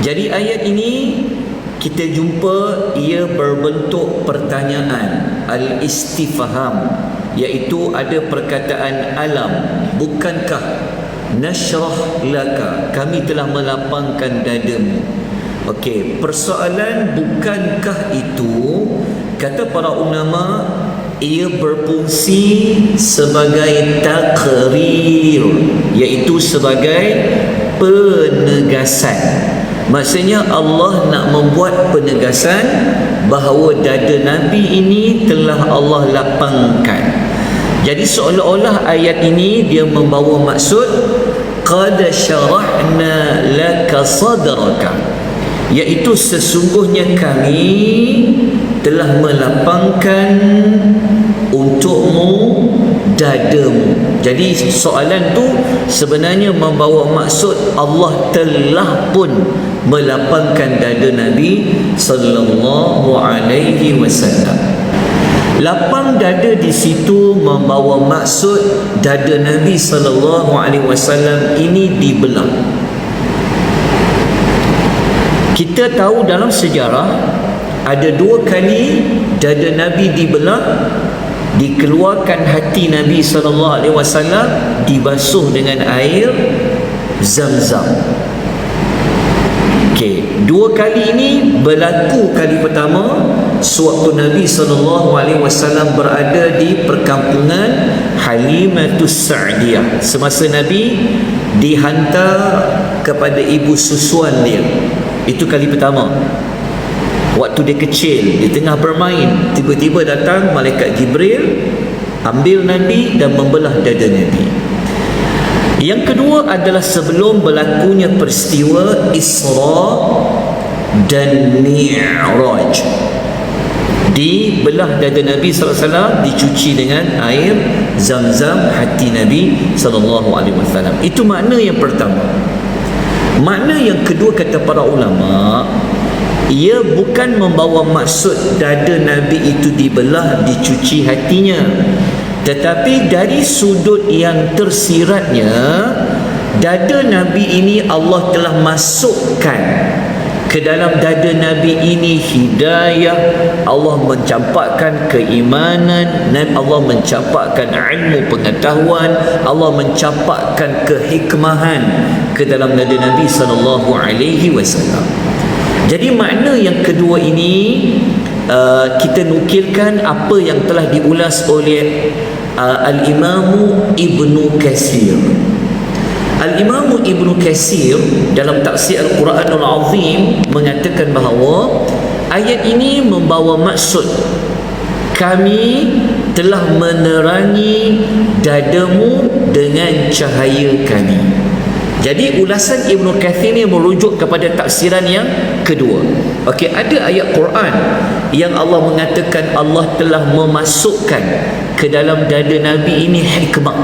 Jadi ayat ini kita jumpa ia berbentuk pertanyaan al-istifham iaitu ada perkataan alam bukankah nashrah laka? Kami telah melapangkan dadamu. Okey persoalan bukankah itu? kata para ulama ia berfungsi sebagai takrir iaitu sebagai penegasan Maksudnya Allah nak membuat penegasan bahawa dada Nabi ini telah Allah lapangkan. Jadi seolah-olah ayat ini dia membawa maksud qad syarahna laka sadraka iaitu sesungguhnya kami telah melapangkan untukmu dadamu. Jadi soalan tu sebenarnya membawa maksud Allah telah pun melapangkan dada Nabi sallallahu alaihi wasallam. Lapang dada di situ membawa maksud dada Nabi sallallahu alaihi wasallam ini dibelah kita tahu dalam sejarah ada dua kali dada Nabi dibelah dikeluarkan hati Nabi sallallahu alaihi wasallam dibasuh dengan air Zam-Zam. Okey, dua kali ini berlaku kali pertama sewaktu Nabi sallallahu alaihi wasallam berada di perkampungan Halimatus Sa'diyah. Semasa Nabi dihantar kepada ibu susuan dia. Itu kali pertama. Waktu dia kecil di tengah bermain tiba-tiba datang malaikat Jibril ambil Nabi dan membelah dada Nabi. Yang kedua adalah sebelum berlakunya peristiwa Isra dan Mi'raj. Dibelah dada Nabi SAW dicuci dengan air zam-zam hati Nabi SAW itu makna yang pertama makna yang kedua kata para ulama ia bukan membawa maksud dada Nabi itu dibelah dicuci hatinya. Tetapi dari sudut yang tersiratnya dada Nabi ini Allah telah masukkan ke dalam dada Nabi ini hidayah Allah mencampakkan keimanan dan Allah mencampakkan ilmu pengetahuan Allah mencampakkan kehikmahan ke dalam dada Nabi sallallahu alaihi wasallam jadi makna yang kedua ini uh, kita nukilkan apa yang telah diulas oleh uh, Al-Imamu Ibnu Katsir. Al-Imamu Ibnu Katsir dalam tafsir Al-Quranul Azim mengatakan bahawa ayat ini membawa maksud kami telah menerangi dadamu dengan cahaya kami. Jadi ulasan Ibnu Kathir ni merujuk kepada tafsiran yang kedua. Okey, ada ayat Quran yang Allah mengatakan Allah telah memasukkan ke dalam dada Nabi ini hikmah.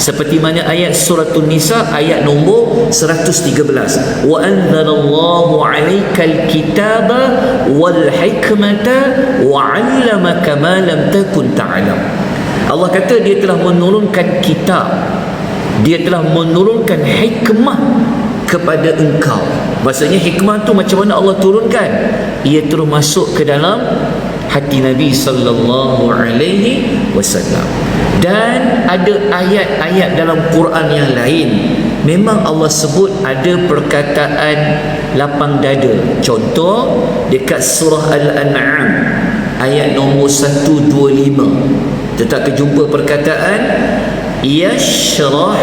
Seperti mana ayat surah An-Nisa ayat nombor 113. Wa anzalallahu 'alaikal kitaba wal hikmata wa 'allamaka ma lam takun ta'lam. Allah kata dia telah menurunkan kitab dia telah menurunkan hikmah kepada engkau maksudnya hikmah tu macam mana Allah turunkan ia terus masuk ke dalam hati Nabi sallallahu alaihi wasallam dan ada ayat-ayat dalam Quran yang lain. Memang Allah sebut ada perkataan lapang dada. Contoh dekat surah al-an'am ayat nombor 125 tetap terjumpa perkataan yashrah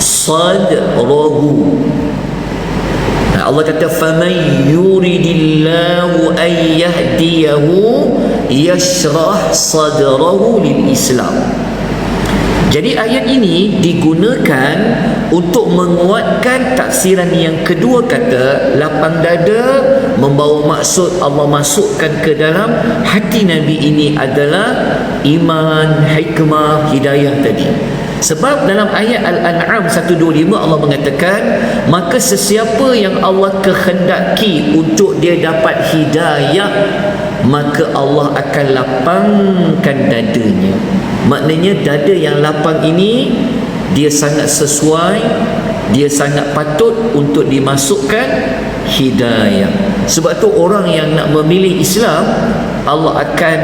sadrahu Allah kata faman yuridillahu an yahdiyahu yashrah sadrahu lil Islam jadi ayat ini digunakan untuk menguatkan taksiran yang kedua kata lapang dada membawa maksud Allah masukkan ke dalam hati Nabi ini adalah iman, hikmah, hidayah tadi. Sebab dalam ayat Al-An'am 125 Allah mengatakan maka sesiapa yang Allah kehendaki untuk dia dapat hidayah maka Allah akan lapangkan dadanya. Maknanya dada yang lapang ini dia sangat sesuai, dia sangat patut untuk dimasukkan hidayah. Sebab tu orang yang nak memilih Islam Allah akan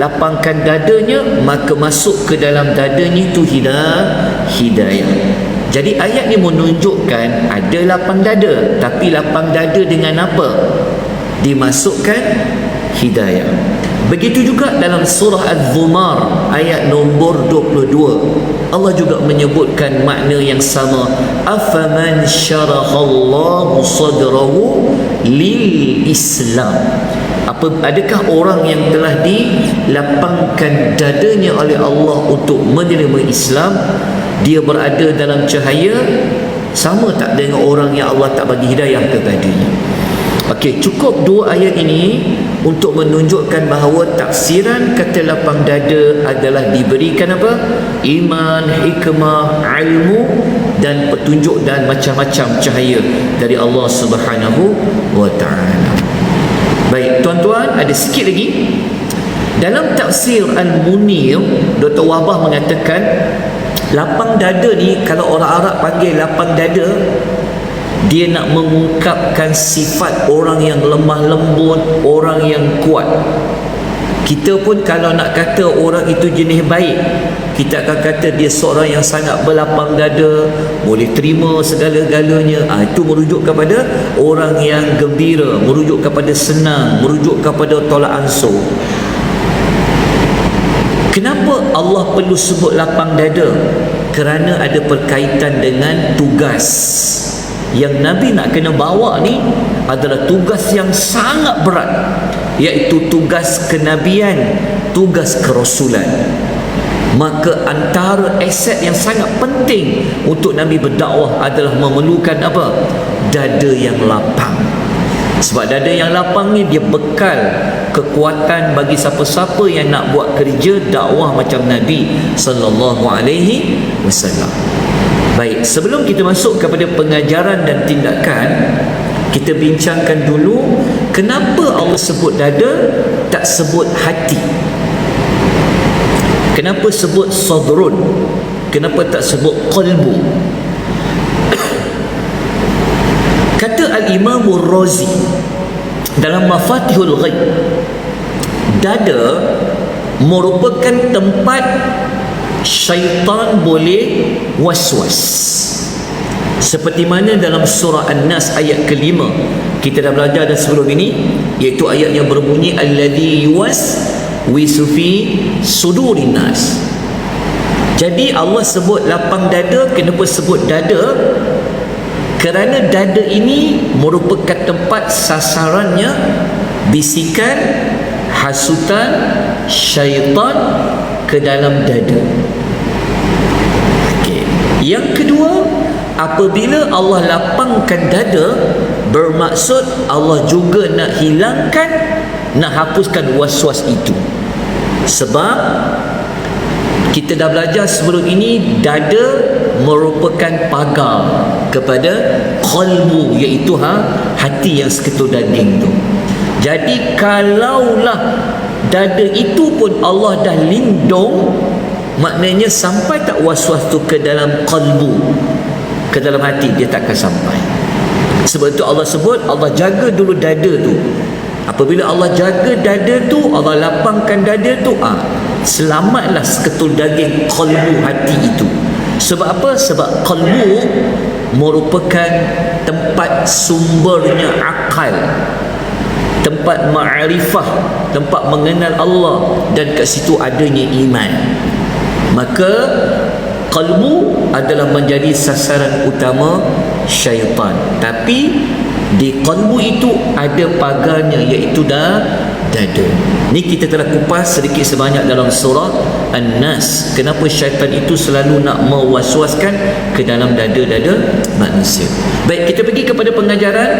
lapangkan dadanya maka masuk ke dalam dadanya itu hidayah hidayah. Jadi ayat ni menunjukkan ada lapang dada tapi lapang dada dengan apa? Dimasukkan hidayah begitu juga dalam surah Az-Zumar ayat nombor 22 Allah juga menyebutkan makna yang sama. Afaman syarahallahu sadrahu lil islam apa adakah orang yang telah dilapangkan dadanya oleh Allah untuk menerima Islam? Dia berada dalam cahaya? Sama tak dengan orang yang Allah tak bagi hidayah kepadanya? Okey, cukup dua ayat ini untuk menunjukkan bahawa tafsiran kata lapang dada adalah diberikan apa? Iman, hikmah, ilmu dan petunjuk dan macam-macam cahaya dari Allah Subhanahu wa taala. Baik, tuan-tuan, ada sikit lagi. Dalam tafsir Al-Munir, Dr. Wabah mengatakan lapang dada ni kalau orang Arab panggil lapang dada dia nak mengungkapkan sifat orang yang lemah lembut orang yang kuat. Kita pun kalau nak kata orang itu jenis baik kita akan kata dia seorang yang sangat berlapang dada boleh terima segala-galanya. Ha, itu merujuk kepada orang yang gembira merujuk kepada senang merujuk kepada tolak ansur. Kenapa Allah perlu sebut lapang dada? Kerana ada berkaitan dengan tugas yang Nabi nak kena bawa ni adalah tugas yang sangat berat iaitu tugas kenabian tugas kerasulan. Maka antara aset yang sangat penting untuk Nabi berdakwah adalah memerlukan apa? Dada yang lapang. Sebab dada yang lapang ni dia bekal kekuatan bagi siapa-siapa yang nak buat kerja dakwah macam Nabi sallallahu alaihi wasallam Baik, sebelum kita masuk kepada pengajaran dan tindakan, kita bincangkan dulu kenapa Allah sebut dada tak sebut hati. Kenapa sebut sadrun? Kenapa tak sebut qalbu? Kata Al-Imam Razi dalam Mafatihul Ghaib dada merupakan tempat syaitan boleh was-was. Seperti mana dalam surah An-Nas ayat kelima kita dah belajar dah sebelum ini iaitu ayat yang berbunyi alladhi yuwas wisufi sudurin nas. Jadi Allah sebut lapang dada kenapa sebut dada? Kerana dada ini merupakan tempat sasarannya bisikan hasutan syaitan ke dalam dada. Okay. yang kedua apabila Allah lapangkan dada bermaksud Allah juga nak hilangkan nak hapuskan was-was itu. Sebab kita dah belajar sebelum ini dada merupakan pagar kepada qalbu iaitu ha, hati yang seketul daging tu. Jadi kalaulah dada itu pun Allah dah lindung. Maknanya sampai tak was-was tu ke dalam kalbu ke dalam hati dia tak akan sampai. Sebab itu Allah sebut Allah jaga dulu dada tu. Apabila Allah jaga dada tu Allah lapangkan dada tu ah selamatlah seketul daging kalbu hati itu. Sebab apa? sebab kalbu merupakan tempat sumbernya akal tempat ma'rifah tempat mengenal Allah dan kat situ adanya iman. Maka kalbu adalah menjadi sasaran utama syaitan. Tapi di kalbu itu ada pagarnya iaitu dah dada. Ni kita telah kupas sedikit sebanyak dalam surah An-Nas. Kenapa syaitan itu selalu nak mewaswaskan ke dalam dada-dada manusia? Baik kita pergi kepada pengajaran.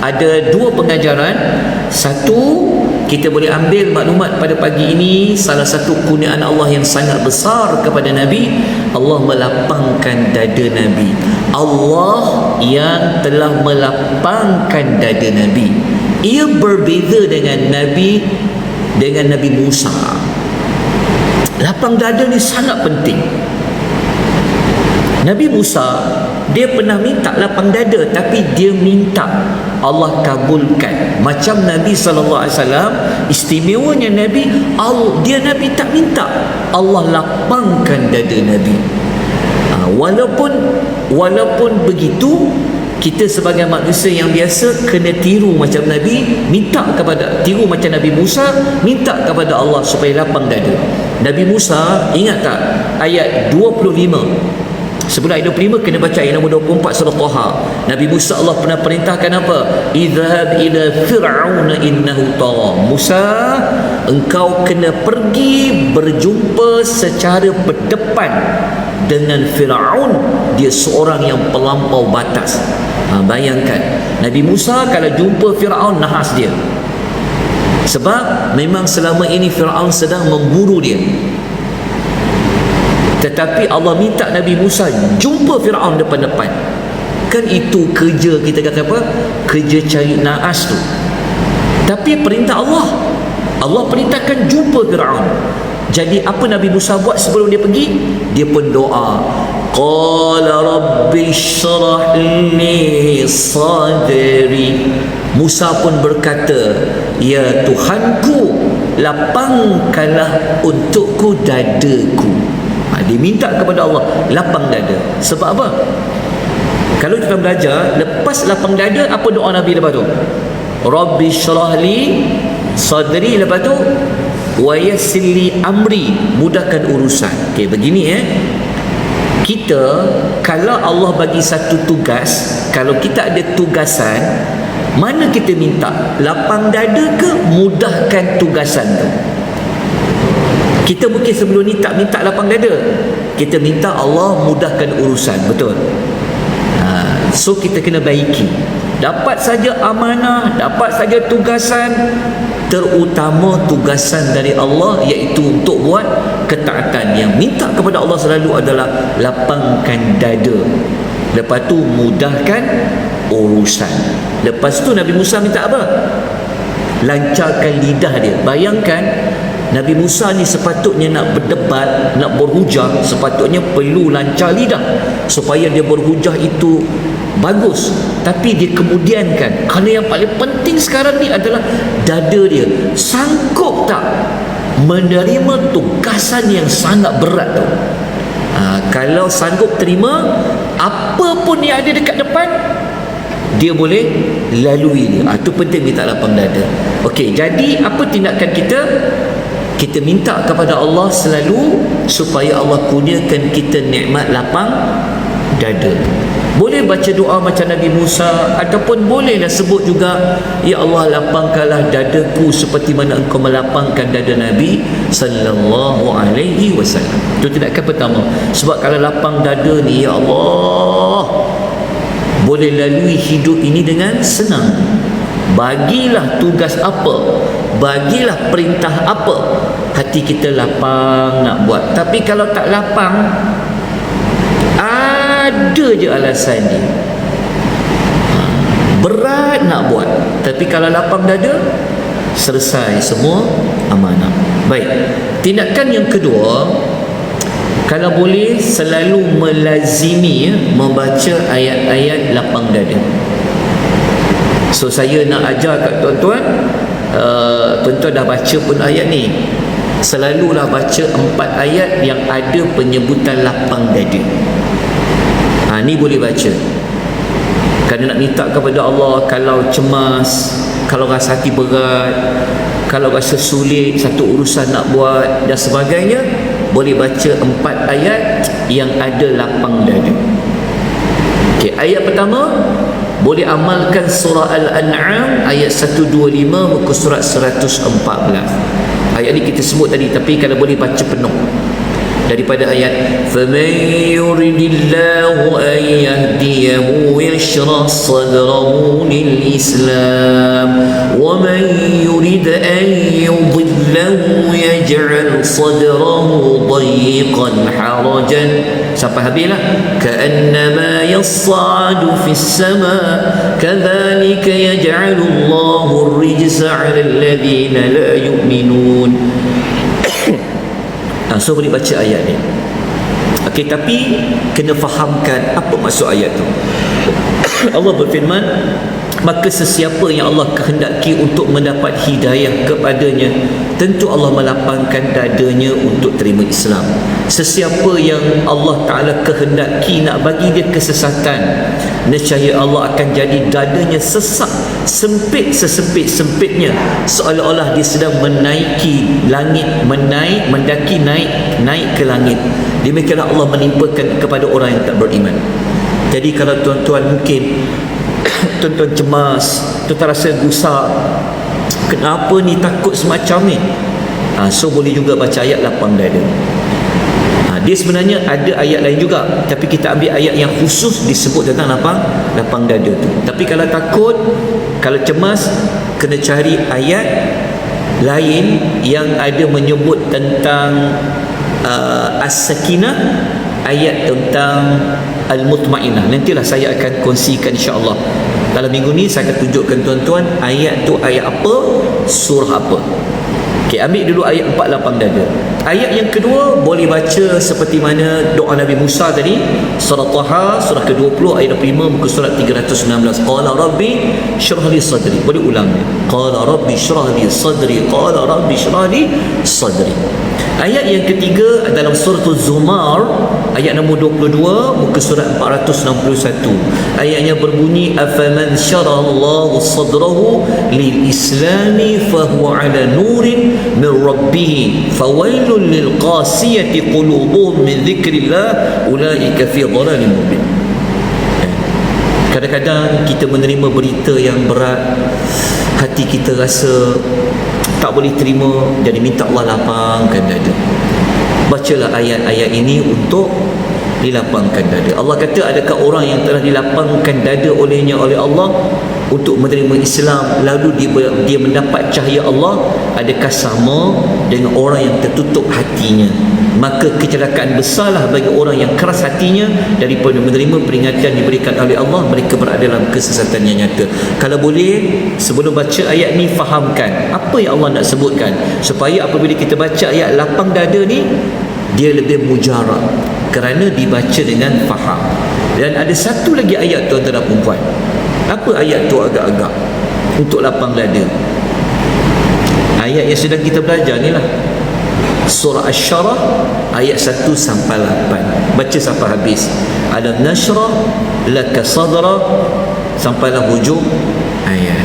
Ada dua pengajaran satu kita boleh ambil maklumat pada pagi ini salah satu kurniaan Allah yang sangat besar kepada Nabi Allah melapangkan dada Nabi. Allah yang telah melapangkan dada Nabi. Ia berbeza dengan Nabi dengan Nabi Musa. Lapang dada ni sangat penting. Nabi Musa dia pernah minta lapang dada tapi dia minta Allah kabulkan macam Nabi sallallahu alaihi wasallam istimewanya Nabi Allah, dia Nabi tak minta. Allah lapangkan dada Nabi. Ha, walaupun walaupun begitu kita sebagai manusia yang biasa kena tiru macam Nabi minta kepada tiru macam Nabi Musa minta kepada Allah supaya lapang dada. Nabi Musa ingat tak? Ayat 25 Sebelum ayat 25 kena baca ayat nombor 24 surah Taha. Nabi Musa Allah pernah perintahkan apa? Idhab ila fir'aun innahu tagha. Musa, engkau kena pergi berjumpa secara berdepan dengan Firaun. Dia seorang yang pelampau batas. Ha, bayangkan, Nabi Musa kalau jumpa Firaun nahas dia. Sebab memang selama ini Firaun sedang memburu dia. Tetapi Allah minta Nabi Musa jumpa Fir'aun depan-depan. Kan itu kerja kita kata apa? Kerja cari naas tu. Tapi perintah Allah. Allah perintahkan jumpa Fir'aun. Jadi apa Nabi Musa buat sebelum dia pergi? Dia pun doa. Qala rabbi syrah li sadri. Musa pun berkata, Ya Tuhanku, lapangkanlah untukku dadaku dia minta kepada Allah lapang dada. Sebab apa? Kalau kita belajar lepas lapang dada apa doa Nabi lepas tu? Rabbi syrahli sadri lepas tu wa yassirli amri. Mudahkan urusan. Okey begini eh. Kita kalau Allah bagi satu tugas kalau kita ada tugasan mana kita minta? Lapang dada ke mudahkan tugasan tu kita mungkin sebelum ni tak minta lapang dada. Kita minta Allah mudahkan urusan betul? Ha, so kita kena baiki. Dapat saja amanah dapat saja tugasan. Terutama tugasan dari Allah iaitu untuk buat ketaatan. Yang minta kepada Allah selalu adalah lapangkan dada. Lepas tu mudahkan urusan. Lepas tu Nabi Musa minta apa? Lancarkan lidah dia. Bayangkan Nabi Musa ni sepatutnya nak berdebat, nak berhujah, sepatutnya perlu lancar lidah supaya dia berhujah itu bagus. Tapi dia kemudiankan. Kerana yang paling penting sekarang ni adalah dada dia. Sanggup tak menerima tugasan yang sangat berat tu? Ha, kalau sanggup terima, apa pun yang ada dekat depan, dia boleh lalui dia. Ha, itu penting kita lapang dada. Okey, jadi apa tindakan kita? Kita minta kepada Allah selalu supaya Allah kurniakan kita nikmat lapang dada. Boleh baca doa macam Nabi Musa ataupun bolehlah sebut juga ya Allah lapangkanlah dadaku seperti mana engkau melapangkan dada Nabi sallallahu alaihi wasallam. Itu tindakan pertama. Sebab kalau lapang dada ni ya Allah boleh lalui hidup ini dengan senang. Bagilah tugas apa? Bagilah perintah apa hati kita lapang nak buat. Tapi kalau tak lapang ada je alasan dia. Ha, berat nak buat. Tapi kalau lapang dada selesai semua amanah. Baik tindakan yang kedua kalau boleh selalu melazimi ya, membaca ayat-ayat lapang dada. So saya nak ajar kat tuan-tuan uh, tuan-tuan dah baca pun ayat ni selalulah baca empat ayat yang ada penyebutan lapang dada. Ha, ni boleh baca. Kerana nak minta kepada Allah kalau cemas kalau rasa hati berat kalau rasa sulit satu urusan nak buat dan sebagainya boleh baca empat ayat yang ada lapang dada. Okay, ayat pertama boleh amalkan surah Al-An'am ayat 125 muka surat 114 ayat ni kita sebut tadi tapi kalau boleh baca penuh. Daripada ayat faman yuridillahu an yahdiyahu yashrah sadrahu lil islam wa man yurid an yudillahu yaj'al sadrahu dayiqan harajan sampai habislah ka'annama yas'adu fis sama kadhalika yaj'alu Allahu ar-rijsa 'ala alladhina la yu'minun Ha, so boleh baca ayat ni. Okey, tapi kena fahamkan apa maksud ayat tu. Allah berfirman, maka sesiapa yang Allah kehendaki untuk mendapat hidayah kepadanya tentu Allah melapangkan dadanya untuk terima Islam. Sesiapa yang Allah Ta'ala kehendaki nak bagi dia kesesatan nescaya Allah akan jadi dadanya sesak sempit sesempit-sempitnya seolah-olah dia sedang menaiki langit menaik mendaki naik naik ke langit. Demikianlah Allah menimpakan kepada orang yang tak beriman. Jadi kalau tuan-tuan mungkin tuan-tuan cemas tuan-tuan rasa gusar. Kenapa ni takut semacam ni? Ha, so boleh juga baca ayat lapang dada ha, dia sebenarnya ada ayat lain juga tapi kita ambil ayat yang khusus disebut tentang lapang lapang dada tu. Tapi kalau takut kalau cemas kena cari ayat lain yang ada menyebut tentang uh, as-sakinah ayat tentang Al-Mutmainah Nantilah saya akan kongsikan insyaAllah Dalam minggu ni saya akan tunjukkan tuan-tuan Ayat tu ayat apa Surah apa Okay, ambil dulu ayat 48 dada. Ayat yang kedua boleh baca seperti mana doa Nabi Musa tadi, surah Taha, surah ke-20 ayat 5 muka surat 316. Qala rabbi shrah li sadri. Boleh ulang. Qala rabbi shrah li sadri. Qala rabbi shrah li sadri. Ayat yang ketiga dalam surah Az-Zumar ayat nombor 22 muka surat 461. Ayatnya berbunyi afaman syarallahu sadrahu lil islami fahuwa ala nurin min rabbih fawailul lil qasiyati qulubuhum min dhikrillah ulaika fi dhalalin mubin. Kadang-kadang kita menerima berita yang berat hati kita rasa tak boleh terima jadi minta Allah lapangkan dada. Bacalah ayat-ayat ini untuk dilapangkan dada. Allah kata adakah orang yang telah dilapangkan dada olehnya oleh Allah untuk menerima Islam lalu dia, dia mendapat cahaya Allah? Adakah sama dengan orang yang tertutup hatinya maka kecelakaan besarlah bagi orang yang keras hatinya daripada menerima peringatan diberikan oleh Allah mereka berada dalam kesesatan yang nyata. Kalau boleh sebelum baca ayat ni fahamkan apa yang Allah nak sebutkan. Supaya apabila kita baca ayat lapang dada ni dia lebih mujarab. Kerana dibaca dengan faham. Dan ada satu lagi ayat tuan-tuan dan apa ayat tu agak-agak? Untuk lapang dada. Ayat yang sedang kita belajar ni lah surah Ash-Sharah ayat 1 sampai 8 baca sampai habis. Ada nashrah laka sadra sampailah hujung ayat